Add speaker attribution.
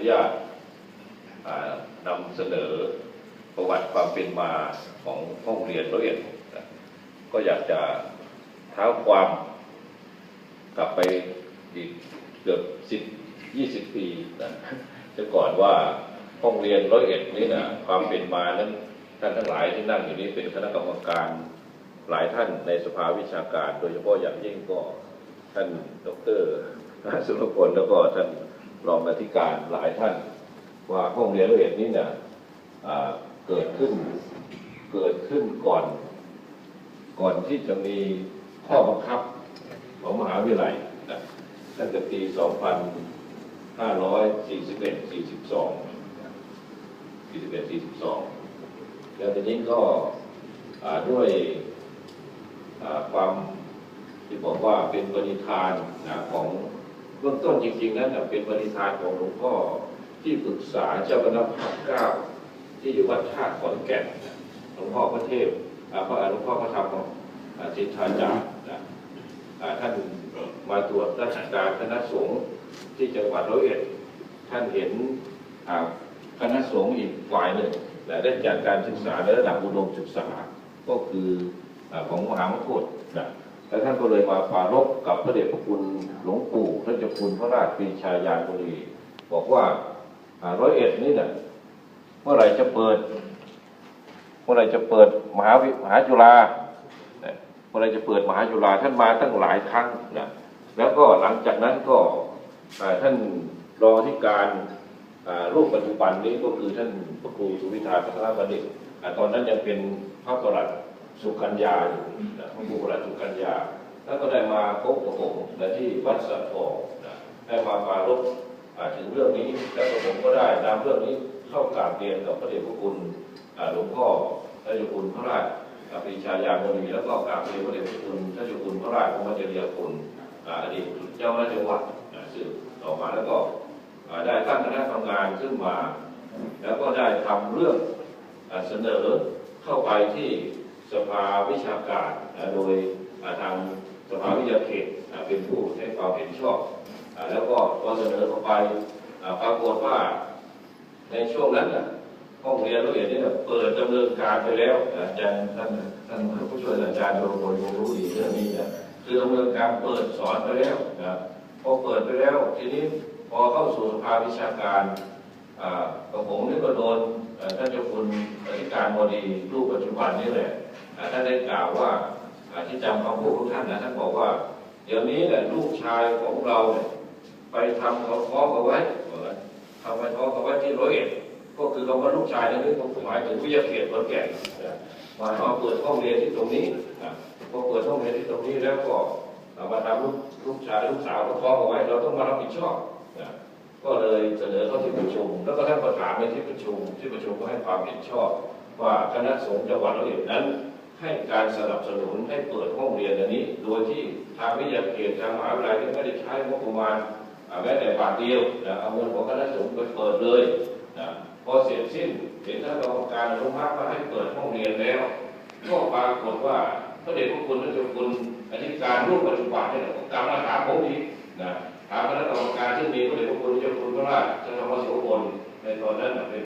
Speaker 1: นุญาตนำเสนอประวัติความเป็นมาของห้องเรียนร้อยเอ็ดก็อยากจะเท้าความกลับไปอีกเกือบสิบยี่สิบปีนะจะก่อนว่าห้องเรียนร้อยเอ็ดนี้นะความเป็นมานั้นท่านทั้งหลายที่นั่งอยู่นี้เป็นคณะกรรมการหลายท่านในสภาวิชาการ โดยเฉพาะอย่างยิ่งก็ท่านดรสุรพลแล้วก็ท่าน รองอธิการหลายท่าน ว่าห้องเรียนละเอียดนี้เนี่ยเกิดขึ้นเกิดขึ้นก่อน ก่อนที่จะมีข้อบังคับของมหาวิทยาลัยนะตั้งแต่ปี 2541 42 41 42 แล้วทีนี้ก็ด้วยความที่บอกว่าเป็นปณิธานนะของ เบื้องต้นจริง ๆ นั้นเป็นปณิธานของหลวงพ่อที่ปรึกษาเจ้าคณะภาคเก้าที่อยู่วัดธาขอนแก่นหลวงพ่อพระเทพอ่าพระหลวงพ่อพระธรรมจิตทาจารย์ท่านมาตรวจราชการคณะสงฆ์ที่จังหวัดร้อยเอ็ดท่านเห็นคณะสงฆ์อีกฝ่ายหนึ่งและได้จัดการศึกษาในระดับอุดมศึกษาก็คือของมหามงกุฎนะ แล้วท่านก็เลยมาปารบกับพระเดชพระคุณหลวงปู่ท่านเจ้าคุณพระราชปรีชายานบุรีบอกว่าร้อยเอ็ดนี่เนี่ยเมื่อไหร่จะเปิด เมื่อไหร่จะเปิดมหาวิมหาจุฬาเนี่ยเมื่อไหร่จะเปิดมหาจุฬาท่านมาตั้งหลายครั้งนะแล้วก็หลังจากนั้นก็ท่านรองที่การรูปปัจจุบันนี้ก็คือท่านพระครูสุวิทาพัฒนาบัณฑิตอ่าตอนนั้นยังเป็นพระประหลัด สุกัญญาอยู่นะพระครูประหลัดสุกัญญาแล้วก็ได้มาพบกับผมนะที่วัดสัตว์ทองนะได้มาปารบถึงเรื่องนี้แล้วก็ผมก็ได้นำเรื่องนี้เข้ากราบเรียนกับพระเดชพระคุณหลวงพ่อพระเจ้าคุณพระราชอ่าปรีชายาโมนีแล้วก็กราบเรียนพระเดชพระคุณพระเจ้าคุณพระราชพระมัจจริยคุณอดีตเจ้าคณะจังหวัดสืบต่อมาแล้วก็ได้ตั้งคณะทำงานขึ้นมา แล้วก็ได้ทำเรื่องเสนอเข้าไปที่ สภาวิชาการโดยทางสภาวิทยาเขตเป็นผู้ให้ความเห็นชอบ แล้วก็พอเสนอเข้าไปปรากฏว่าในช่วงนั้นน่ะห้องเรียนละเอียดนี่เปิดดำเนินการไปแล้วอาจารย์ท่านท่านผู้ช่วยอาจารย์โดโรยรู้ดีเรื่องนี้นะคือดำเนินการเปิดสอนไปแล้วนะพอเปิดไปแล้วทีนี้พอเข้าสู่สภาวิชาการกับผมนี่ก็โดนท่านเจ้าคุณอธิการบดีรูปปัจจุบันนี่แหละ ท่านได้กล่าวว่าที่จำคำพูดของท่านนะท่านบอกว่า เดี๋ยวนี้แหละลูกชายของเราไปทำเขาท้องเอาไว้ทำไปท้องเอาไว้ที่ร้อยเอ็ดก็คือคำว่าลูกชายนั่นนี่ผมหมายถึงวิทยาเขตขอนแก่นมาเอาเปิดห้องเรียนที่ตรงนี้พอเปิดห้องเรียนที่ตรงนี้แล้วก็มาทำลูกลูกชายลูกสาวเขาท้องเอาไว้ เราต้องมารับผิดชอบก็เลยเสนอเข้าที่ประชุม แล้วก็ท่านประธานในที่ประชุมที่ประชุมก็ให้ความเห็นชอบ ว่าคณะสงฆ์จังหวัดระเอียดนั้น ให้การสนับสนุนให้เปิดห้องเรียนอันนี้ โดยที่ทางวิทยาเขตทางมหาวิทยาลัยไม่ได้ใช้งบประมาณแม้แต่บาทเดียวนะเอาเงินของคณะสงฆ์ไปเปิดเลยนะพอเสร็จสิ้นเห็นท่านกรรมการอนุมัติว่าให้เปิดห้องเรียนแล้วก็ปรากฏว่าพระเดชพระคุณพระเจ้าคุณอธิการรูปปัจจุบันเนี่ยก็กลับมาถามผมอีกนะ